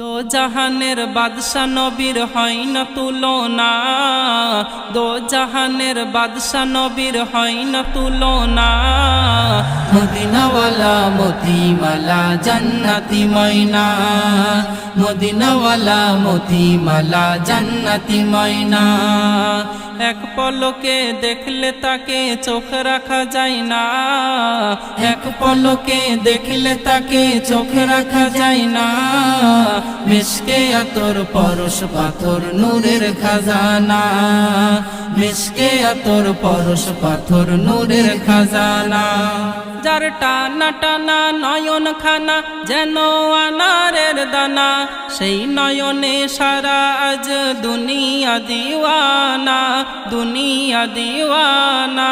দো জাহানের বাদশা নবীর হয় না তুলনা। দো জাহানের বাদশা নবীর হয় না তুলনা। মদিনাওয়ালা, মতিমালা, জান্নাতি ময়না। মদিনাওয়ালা মতিমালা জান্নাতি ময়না। এক পলকে দেখলে তাকে চোখ রাখা যায় না। এক পলকে দেখলে তাকে চোখ রাখা যায় না। মিশকে আতর, পরশ পাথর, নূরের খাজানা। মিশকে আতর, পরশ পাথর, নূরের খাজানা। যার টানা টানা নয়ন খানা যেন আনারের দানা। সেই নয়নে সারা আজ দুনিয়া দিওয়ানা। দুনিয়া দিওয়ানা,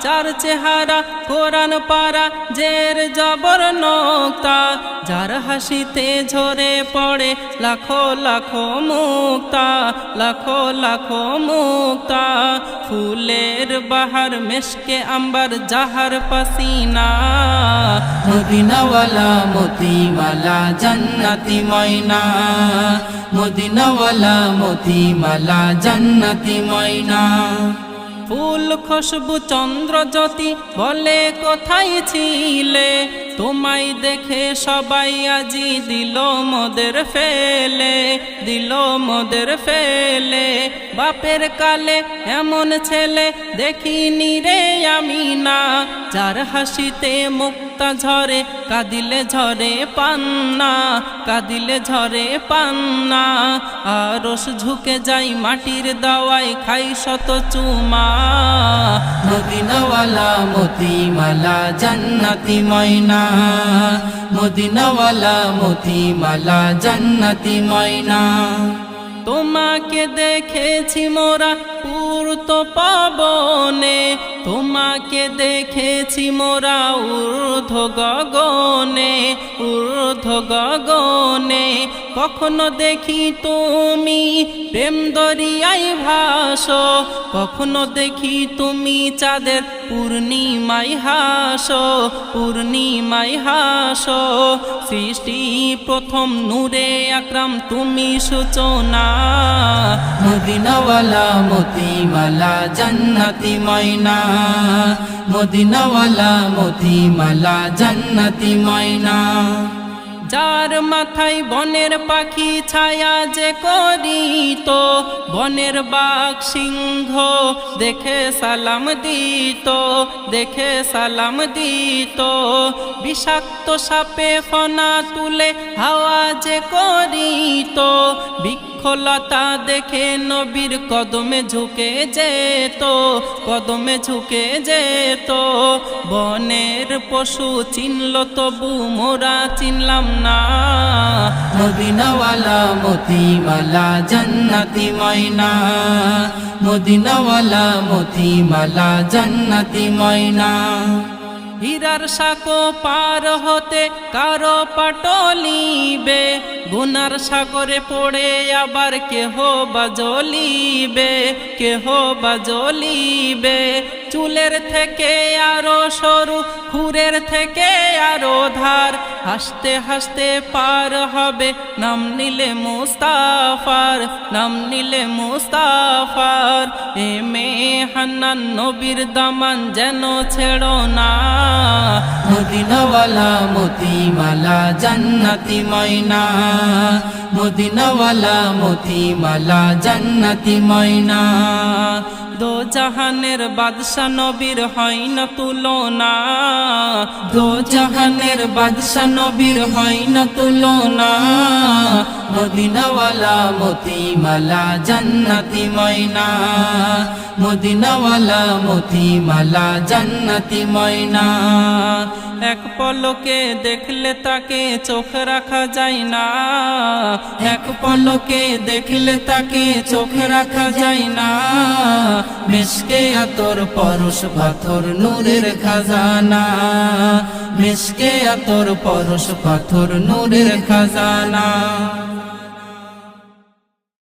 চার চেহারা কোরআন পারা জের জবর নোক্তা, যার হাসিতে ঝরে পড়ে লাখো লাখো মুক্তা, লাখো লাখো মুক্তা। ফুলের বাহার মেশকে আম্বার জাহার পাসিনা। মদিনাওয়ালা মতিমালা জান্নাতি ময়না। মদিনাওয়ালা মতিমালা জান্নাতি ময়না। ফুল খুশবু চন্দ্র জ্যোতি বলে কোথায় ছিলে? তোমায় দেখে সবাই আজি দিল মোদের ফেলে, দিল মোদের ফেলে। বাপের কালে এমন ছেলে দেখিনি রে আমি না, যার হাসিতে মুক্তা ঝরে, কাদিলে ঝরে পান্না, কাদিলে ঝরে পান্না। আরস ঝুঁকে যাই মাটির দাওয়াই খাই শত চুমা। মদিনাওয়ালা, মতিমালা, জান্নাতি ময়না। মদিনাওয়ালা মতিমালা জান্নাতি ময়না। তোমাকে দেখেছি মোরা পূর্ত পাবনে। তোমাকে দেখেছি মোরা ঊর্ধ্ব গগনে ঊর্ধ্ব গগনে। কখনো দেখি তুমি প্রেম দরিয়ায় ভাস, কখনো দেখি তুমি চাঁদের পূর্ণিমায় হাস পূর্ণিমায় হাস। সৃষ্টি প্রথম নূরে আকরাম, তুমি সূচনা। মদিনাওয়ালা মতিমালা জান্নাতি ময়না। মদিনাওয়ালা মতিমালা জান্নাতি ময়না। যার মাথায় বনের পাখি ছায়া যে করিত, বনের বাঘ সিংহ দেখে সালাম দিত, দেখে সালাম দিত। বিষাক্ত সাপে ফনা তুলে হাওয়া যে করিত বৃক্ষলতা দেখে নবীর কদমে ঝুঁকে যেত, কদমে ঝুঁকে যেত। বনের পশু চিনল তবু মোরা চিনলাম না। মদিনাওয়ালা, মতিমালা, জান্নাতি ময়না। মদিনাওয়ালা, মতিমালা, জান্নাতি ময়না। হীরার সাঁকো পার হতে কারও পাটলিবে। গুনার সাগরে পড়ে আবার কেহ বাজলিবে কেহ বাজলিবে চুলের থেকে আরও সরু, খুরের থেকে আরও ধার। হাসতে হাসতে পার হবে, নাম নিলে মুস্তাফার, নাম নিলে মুস্তাফার। এ মে হান্নান নবীর দামান যেন ছেড়ো না। মদিনাওয়ালা মতিমালা, জান্নাতি ময়না। মদিনাওয়ালা মতিমালা, জান্নাতি ময়না। দো জাহানের বাদশা নবীর হয় না তুলনা। দো জাহানের বাদশা নবীর হয় না তুলনা। মদিনাওয়ালা মতিমালা, জান্নাতি ময়না। মদিনাওয়ালা মতিমালা, জান্নাতি ময়না। এক পলকে দেখলে তাকে চোখ রাখা যায় না। এক পলকে দেখলে তাকে চোখ রাখা যায় না। মিশকে আতর পরশ পাথর নূরের খাজানা। মিশকে আতর পরশ পাথর নূরের খাজানা।